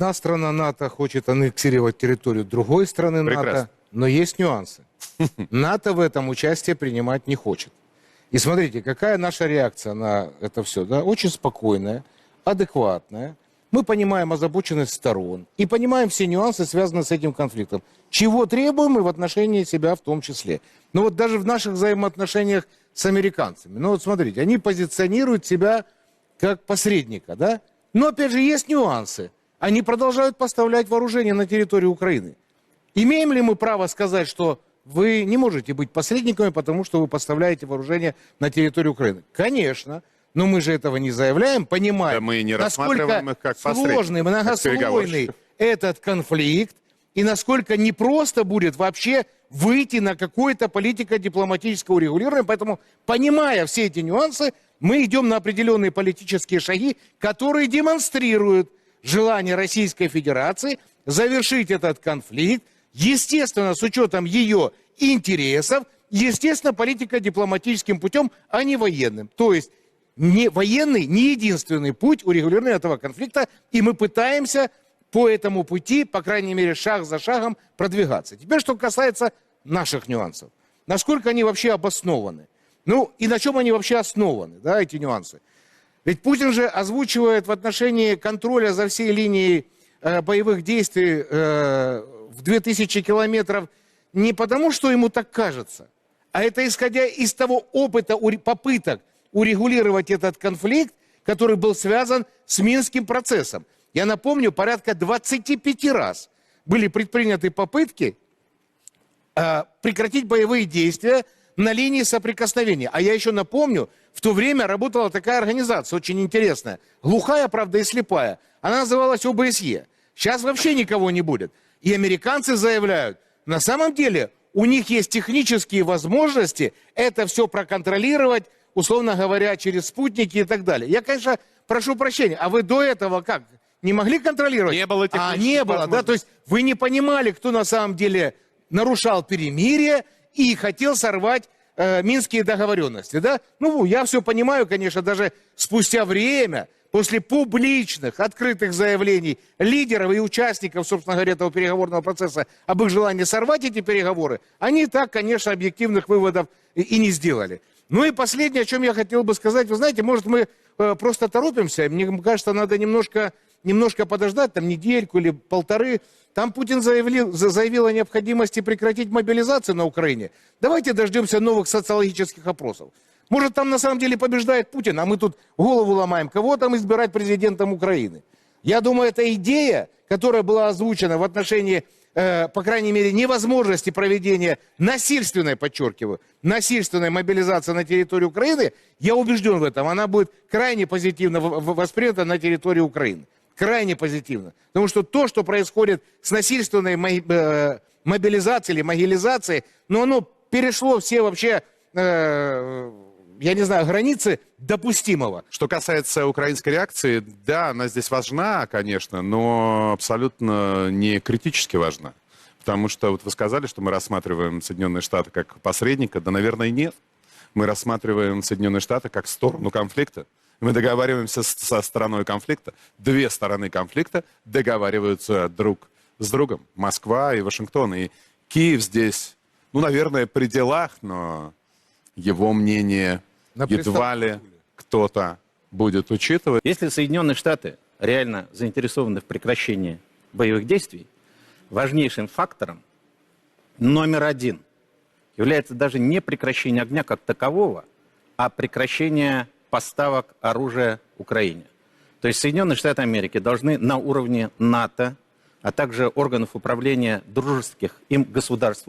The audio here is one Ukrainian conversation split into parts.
Одна страна НАТО хочет аннексировать территорию другой страны НАТО, Прекрасно. но есть нюансы. НАТО в этом участие принимать не хочет. И смотрите, какая наша реакция на это все, да? Очень спокойная, адекватная. Мы понимаем озабоченность сторон и понимаем все нюансы, связанные с этим конфликтом. Чего требуем и в отношении себя в том числе. Но вот даже в наших взаимоотношениях с американцами. Ну вот смотрите, они позиционируют себя как посредника, да? Но опять же есть нюансы. Они продолжают поставлять вооружение на территорию Украины. Имеем ли мы право сказать, что вы не можете быть посредниками, потому что вы поставляете вооружение на территорию Украины? Конечно. Но мы же этого не заявляем, понимаем, Да мы не насколько их как сложный, многослойный этот конфликт, и насколько непросто будет вообще выйти на какое-то политико-дипломатическое урегулирование. Поэтому, понимая все эти нюансы, мы идем на определенные политические шаги, которые демонстрируют желание Российской Федерации завершить этот конфликт, естественно, с учетом ее интересов, естественно, политико-дипломатическим путем, а не военным. То есть не, военный не единственный путь урегулирования этого конфликта, и мы пытаемся по этому пути, по крайней мере, шаг за шагом продвигаться. Теперь, что касается наших нюансов. Насколько они вообще обоснованы? Ну, и на чем они вообще основаны, да, эти нюансы? Ведь Путин же озвучивает в отношении контроля за всей линией э, боевых действий э, в 2000 километров не потому, что ему так кажется, а это исходя из того опыта попыток урегулировать этот конфликт, который был связан с Минским процессом. Я напомню, порядка 25 раз были предприняты попытки э, прекратить боевые действия на линии соприкосновения. А я еще напомню, в то время работала такая организация, очень интересная. Глухая, правда, и слепая. Она называлась ОБСЕ. Сейчас вообще никого не будет. И американцы заявляют, на самом деле у них есть технические возможности это все проконтролировать, условно говоря, через спутники и так далее. Я, конечно, прошу прощения, а вы до этого как? Не могли контролировать? Не было А, не было, да? То есть вы не понимали, кто на самом деле нарушал перемирие и хотел сорвать э, минские договоренности, да? Ну, я все понимаю, конечно, даже спустя время, после публичных, открытых заявлений лидеров и участников, собственно говоря, этого переговорного процесса об их желании сорвать эти переговоры, они так, конечно, объективных выводов и, не сделали. Ну и последнее, о чем я хотел бы сказать, вы знаете, может, мы э, просто торопимся, мне кажется, надо немножко, немножко подождать, там, недельку или полторы. Там Путин заявил, за- заявил о необходимости прекратить мобилизацию на Украине. Давайте дождемся новых социологических опросов. Может, там на самом деле побеждает Путин, а мы тут голову ломаем, кого там избирать президентом Украины. Я думаю, эта идея, которая была озвучена в отношении, э, по крайней мере, невозможности проведения насильственной, подчеркиваю, насильственной мобилизации на территории Украины, я убежден в этом, она будет крайне позитивно воспринята на территории Украины. Крайне позитивно. Потому что то, что происходит с насильственной э, мобилизацией или могилизацией, ну, оно перешло все вообще, э, я не знаю, границы допустимого. Что касается украинской реакции, да, она здесь важна, конечно, но абсолютно не критически важна. Потому что вот вы сказали, что мы рассматриваем Соединенные Штаты как посредника. Да, наверное, нет. Мы рассматриваем Соединенные Штаты как сторону конфликта. Мы договариваемся с- со стороной конфликта. Две стороны конфликта договариваются друг с другом. Москва и Вашингтон. И Киев здесь, ну, наверное, при делах, но его мнение На едва ли кто-то будет учитывать. Если Соединенные Штаты реально заинтересованы в прекращении боевых действий, важнейшим фактором номер один является даже не прекращение огня как такового, а прекращение поставок оружия Украине. То есть Соединенные Штаты Америки должны на уровне НАТО, а также органов управления дружеских им государств,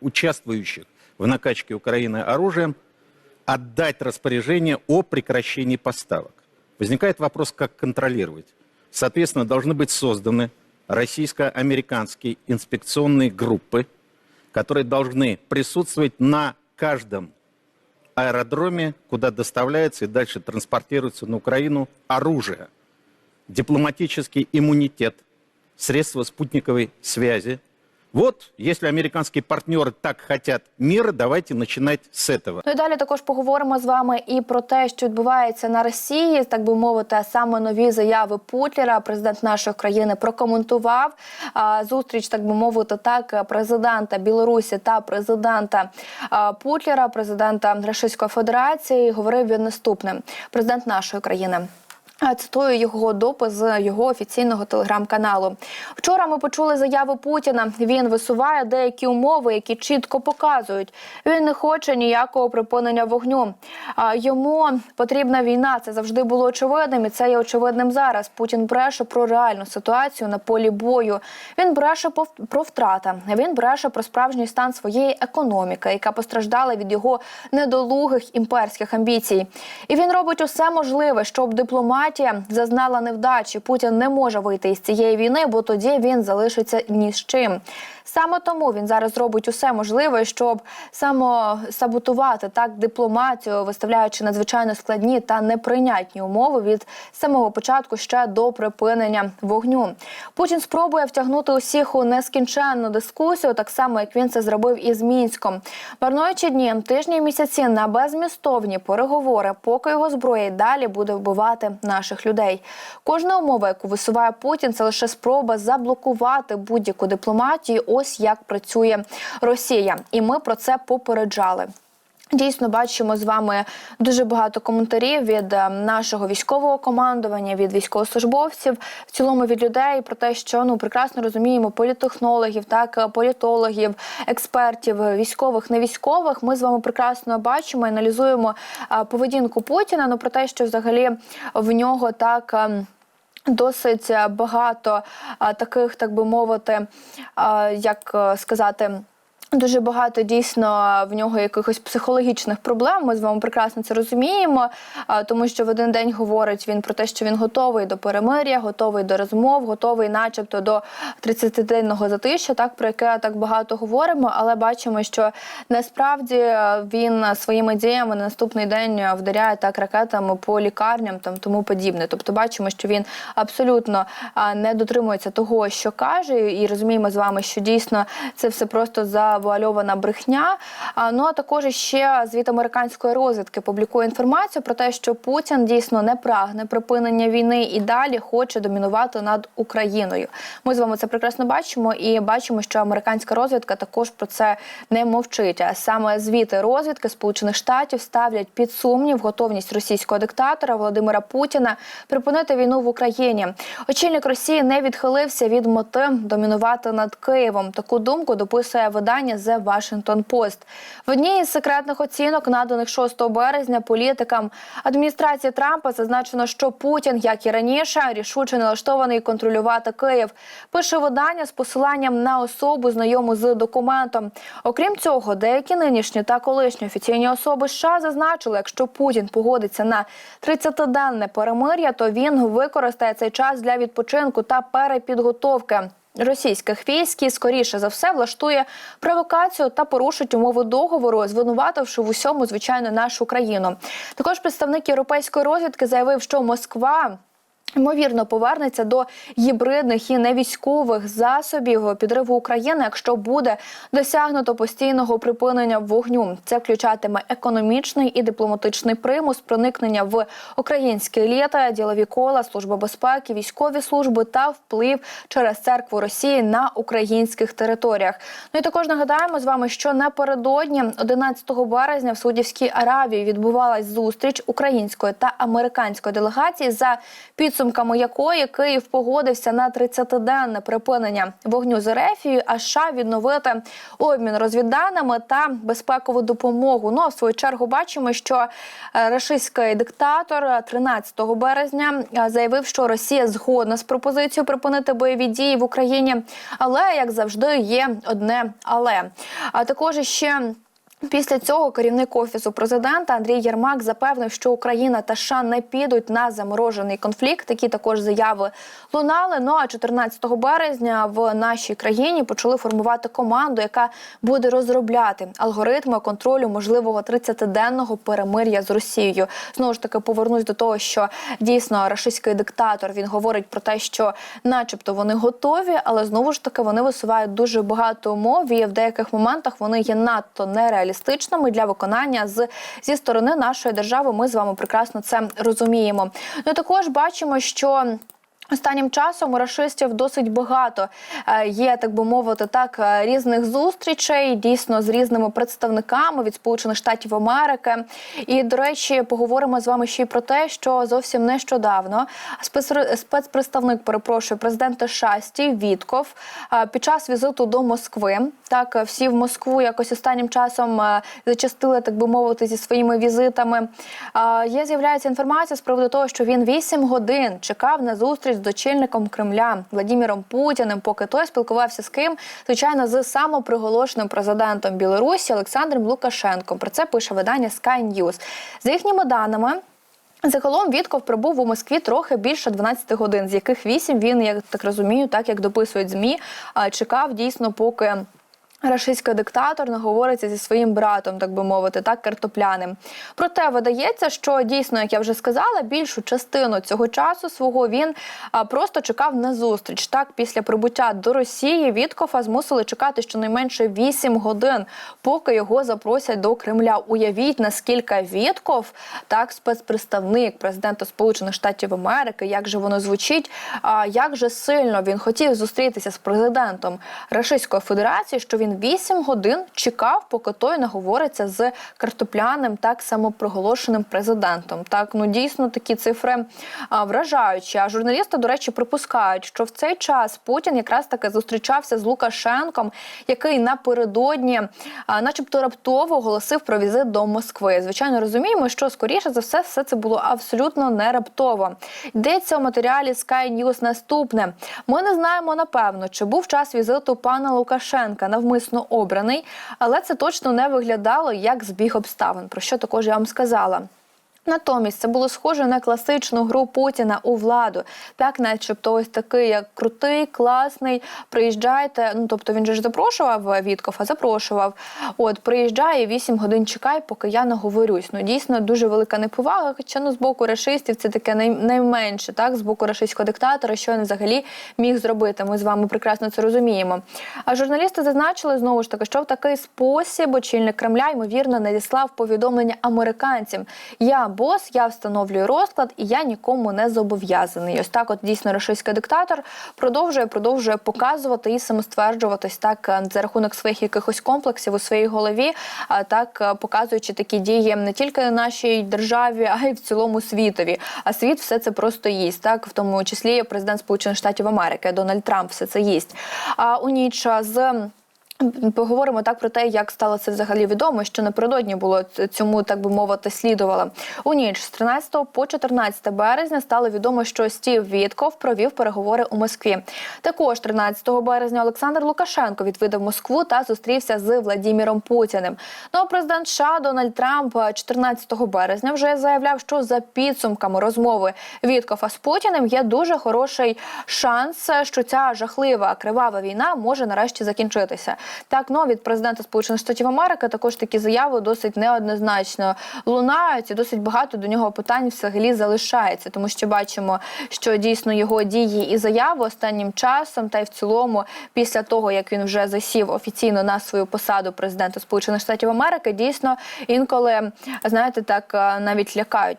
участвующих в накачке Украины оружием, отдать распоряжение о прекращении поставок. Возникает вопрос, как контролировать. Соответственно, должны быть созданы российско-американские инспекционные группы, которые должны присутствовать на каждом аэродроме, куда доставляется и дальше транспортируется на Украину оружие, дипломатический иммунитет, средства спутниковой связи, Вот, если американские партнеры так хотят мира, давайте начинать с этого. Ну і далі також поговоримо з вами і про те, що відбувається на Росії, так би мовити, саме нові заяви Путлера. Президент нашої країни прокоментував а, зустріч, так би мовити, так президента Білорусі та президента а, Путлера, президента Російської Федерації. Говорив він наступне: президент нашої країни. Цитую його допис з його офіційного телеграм-каналу. Вчора ми почули заяви Путіна. Він висуває деякі умови, які чітко показують. Він не хоче ніякого припинення вогню. А йому потрібна війна. Це завжди було очевидним, і це є очевидним зараз. Путін бреше про реальну ситуацію на полі бою. Він бреше про втрати. Він бреше про справжній стан своєї економіки, яка постраждала від його недолугих імперських амбіцій. І він робить усе можливе, щоб дипломатія зазнала невдачі. Путін не може вийти із цієї війни, бо тоді він залишиться ні з чим. Саме тому він зараз робить усе можливе, щоб самосаботувати так дипломатію, виставляючи надзвичайно складні та неприйнятні умови від самого початку ще до припинення вогню. Путін спробує втягнути усіх у нескінченну дискусію, так само як він це зробив із мінськом. Марнуючи дні, тижні місяці на безмістовні переговори, поки його зброя й далі буде вбивати наших людей. Кожна умова, яку висуває Путін, це лише спроба заблокувати будь-яку дипломатію. Ось як працює Росія, і ми про це попереджали. Дійсно, бачимо з вами дуже багато коментарів від е, нашого військового командування, від військовослужбовців, в цілому від людей про те, що ну прекрасно розуміємо політехнологів, так е, політологів, експертів, е, військових, не військових. Ми з вами прекрасно бачимо аналізуємо поведінку Путіна. Ну про те, що взагалі в нього так. Досить е, багато таких, так би мовити, як е, сказати. Дуже багато дійсно в нього якихось психологічних проблем. Ми з вами прекрасно це розуміємо, тому що в один день говорить він про те, що він готовий до перемир'я, готовий до розмов, готовий, начебто, до 30-денного затища, так про яке так багато говоримо. Але бачимо, що насправді е, він своїми діями на наступний день вдаряє так ракетами по лікарням, там тому подібне. Тобто, бачимо, що він абсолютно не дотримується того, що каже, і розуміємо з вами, що дійсно це все просто завуальована брехня. Ну а також ще звіт американської розвідки публікує інформацію про те, що Путін дійсно не прагне припинення війни і далі хоче домінувати над Україною. Ми з вами це прекрасно бачимо і бачимо, що американська розвідка також про це не мовчить. А саме звіти розвідки Сполучених Штатів ставлять під сумнів готовність російського диктатора Володимира Путіна припинити війну в Україні. Очільник Росії не відхилився від мети домінувати над Києвом. Таку думку дописує видання The Washington Post. В одній із секретних оцінок, наданих 6 березня, політикам адміністрації Трампа зазначено, що Путін, як і раніше, рішуче налаштований контролювати Київ. Пише видання з посиланням на особу, знайому з документом. Окрім цього, деякі нинішні та колишні офіційні особи США зазначили, якщо Путін погодиться на 30-денне перемир'я, то він використає цей час для відпочинку та перепідготовки. Російських військ і, скоріше за все влаштує провокацію та порушить умови договору, звинувативши в усьому звичайно нашу країну. Також представник європейської розвідки заявив, що Москва. Ймовірно, повернеться до гібридних і невійськових засобів підриву України, якщо буде досягнуто постійного припинення вогню. Це включатиме економічний і дипломатичний примус, проникнення в українське літа, ділові кола, служба безпеки, військові служби та вплив через церкву Росії на українських територіях. Ну і також нагадаємо з вами, що напередодні 11 березня в Саудівській Аравії відбувалась зустріч української та американської делегації за підсумками якої Київ погодився на 30-денне припинення вогню з Ерефією, а США відновити обмін розвідданими та безпекову допомогу. Ну а в свою чергу бачимо, що е, рашистський диктатор 13 березня е, заявив, що Росія згодна з пропозицією припинити бойові дії в Україні, але як завжди є одне але. А також ще. Після цього керівник офісу президента Андрій Єрмак запевнив, що Україна та США не підуть на заморожений конфлікт. Такі також заяви лунали. Ну а 14 березня в нашій країні почали формувати команду, яка буде розробляти алгоритми контролю можливого 30-денного перемир'я з Росією. Знову ж таки повернусь до того, що дійсно рашистський диктатор він говорить про те, що, начебто, вони готові, але знову ж таки вони висувають дуже багато умов, і в деяких моментах вони є надто нереалістичними для виконання з зі сторони нашої держави. Ми з вами прекрасно це розуміємо. Ну також бачимо, що. Останнім часом у рашистів досить багато е, є, так би мовити, так е, різних зустрічей, дійсно з різними представниками від Сполучених Штатів Америки. І до речі, поговоримо з вами ще й про те, що зовсім нещодавно спецпредставник, перепрошую, президента США Стів Вітков е, під час візиту до Москви. Так, всі в Москву якось останнім часом зачастили, так би мовити, зі своїми візитами. Є з'являється інформація з приводу того, що він 8 годин чекав на зустріч з очільником Кремля Владіміром Путіним, поки той спілкувався з ким, звичайно, з самоприголошеним президентом Білорусі Олександром Лукашенком. Про це пише видання Sky News. За їхніми даними. Загалом Вітков прибув у Москві трохи більше 12 годин, з яких 8 він, як так розумію, так як дописують змі, чекав дійсно, поки. Рашистський диктатор наговориться зі своїм братом, так би мовити, так картопляним. Проте видається, що дійсно, як я вже сказала, більшу частину цього часу свого він просто чекав на зустріч. Так, після прибуття до Росії Віткофа змусили чекати щонайменше 8 годин, поки його запросять до Кремля. Уявіть, наскільки Вітков, так, спецпредставник президента Сполучених Штатів Америки, як же воно звучить, а як же сильно він хотів зустрітися з президентом Рашистської Федерації, що він 8 годин чекав, поки той наговориться з картопляним, так самопроголошеним президентом. Так, ну дійсно такі цифри а, вражаючі. А журналісти, до речі, припускають, що в цей час Путін якраз таки зустрічався з Лукашенком, який напередодні, а, начебто, раптово оголосив про візит до Москви. Звичайно, розуміємо, що скоріше за все, все це було абсолютно не раптово. Йдеться у матеріалі Sky News наступне. Ми не знаємо напевно, чи був час візиту пана Лукашенка навмисно обраний, але це точно не виглядало як збіг обставин. Про що також я вам сказала. Натомість це було схоже на класичну гру Путіна у владу. Так, начебто, ось такий як крутий, класний. Приїжджайте. Ну тобто він же ж запрошував Віткофа, запрошував. От приїжджає 8 годин чекай, поки я наговорюсь. Ну дійсно дуже велика неповага. Хоча ну з боку рашистів це таке найменше, так з боку рашистського диктатора, що він взагалі міг зробити. Ми з вами прекрасно це розуміємо. А журналісти зазначили знову ж таки, що в такий спосіб очільник Кремля ймовірно надіслав повідомлення американцям. Я бос, я встановлюю розклад, і я нікому не зобов'язаний. Ось так, от дійсно російський диктатор продовжує продовжує показувати і самостверджуватись так е, за рахунок своїх якихось комплексів у своїй голові, а так е, показуючи такі дії не тільки нашій державі, а й в цілому світові. А світ все це просто їсть. Так, в тому числі президент Сполучених Штатів Америки Дональд Трамп все це їсть. А у ніч з Поговоримо так про те, як стало це взагалі відомо, що напередодні було цьому, так би мовити, слідувало. У ніч з 13 по 14 березня стало відомо, що Стів Вітков провів переговори у Москві. Також 13 березня Олександр Лукашенко відвідав Москву та зустрівся з Владіміром Путіним. Ну а президент США Дональд Трамп 14 березня вже заявляв, що за підсумками розмови Віткова з Путіним є дуже хороший шанс, що ця жахлива кривава війна може нарешті закінчитися. Так, ну від президента Сполучених Штатів Америки також такі заяви досить неоднозначно лунають, і досить багато до нього питань взагалі залишається, тому що бачимо, що дійсно його дії і заяви останнім часом, та й в цілому, після того як він вже засів офіційно на свою посаду президента Сполучених Штатів Америки, дійсно інколи знаєте, так е, навіть лякають.